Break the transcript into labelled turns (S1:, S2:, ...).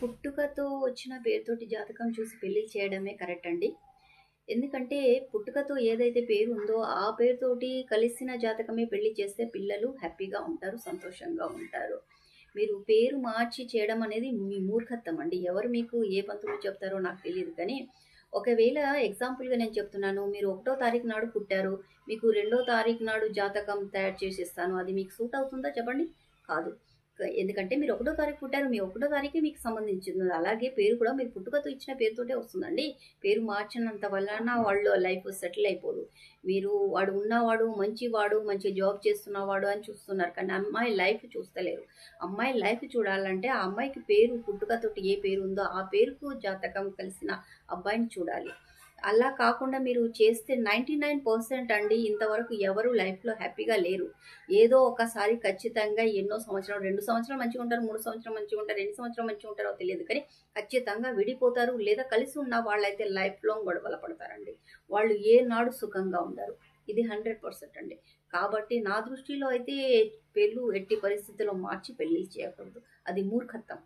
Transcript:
S1: పుట్టుకతో వచ్చిన పేరుతోటి జాతకం చూసి పెళ్ళి చేయడమే కరెక్ట్ అండి. ఎందుకంటే పుట్టుకతో ఏదైతే పేరు ఉందో ఆ పేరుతోటి కలిసిన జాతకమే పెళ్ళి చేస్తే పిల్లలు హ్యాపీగా ఉంటారు సంతోషంగా ఉంటారు. మీరు పేరు మార్చి చేయడం అనేది మీ మూర్ఖత్వం అండి. ఎవరు మీకు ఏ పంతులు చెప్తారో నాకు తెలియదు కానీ ఒకవేళ ఎగ్జాంపుల్గా నేను చెప్తున్నాను మీరు ఒకటో తారీఖు నాడు పుట్టారు మీకు రెండో తారీఖు నాడు జాతకం తయారు చేసి ఇస్తాను అది మీకు సూట్ అవుతుందా చెప్పండి? కాదు. ఎందుకంటే మీరు ఒకటో తారీఖు పుట్టారు మీ ఒకటో తారీఖే మీకు సంబంధించింది అలాగే పేరు కూడా మీరు పుట్టుకతో ఇచ్చిన పేరుతోటే వస్తుందండి. పేరు మార్చినంత వలన వాళ్ళు లైఫ్ సెటిల్ అయిపోదు మీరు వాడు ఉన్నవాడు మంచివాడు మంచి జాబ్ చేస్తున్నవాడు అని చూస్తున్నారు. కానీ అమ్మాయి లైఫ్ చూస్తలేరు. అమ్మాయి లైఫ్ చూడాలంటే ఆ అమ్మాయికి పేరు పుట్టుకతోటి ఏ పేరు ఉందో ఆ పేరుకు జాతకం కలిసిన అబ్బాయిని చూడాలి. అలా కాకుండా మీరు చేస్తే నైంటీ నైన్ పర్సెంట్ అండి ఇంతవరకు ఎవరు లైఫ్లో హ్యాపీగా లేరు. ఏదో ఒకసారి ఖచ్చితంగా ఎన్నో సంవత్సరాలు రెండు సంవత్సరాలు మంచిగా ఉంటారు మూడు సంవత్సరాలు మంచిగా ఉంటారు ఎన్ని సంవత్సరాలు మంచిగా ఉంటారో తెలియదు. కానీ ఖచ్చితంగా విడిపోతారు లేదా కలిసి ఉన్న వాళ్ళైతే లైఫ్ లాంగ్ గొడవలు పడతారండి. వాళ్ళు ఏనాడు సుఖంగా ఉండరు. ఇది హండ్రెడ్ పర్సెంట్ అండి. కాబట్టి నా దృష్టిలో అయితే పెళ్ళు ఎట్టి పరిస్థితుల్లో మార్చి పెళ్ళి చేయకూడదు. అది మూర్ఖత్వం.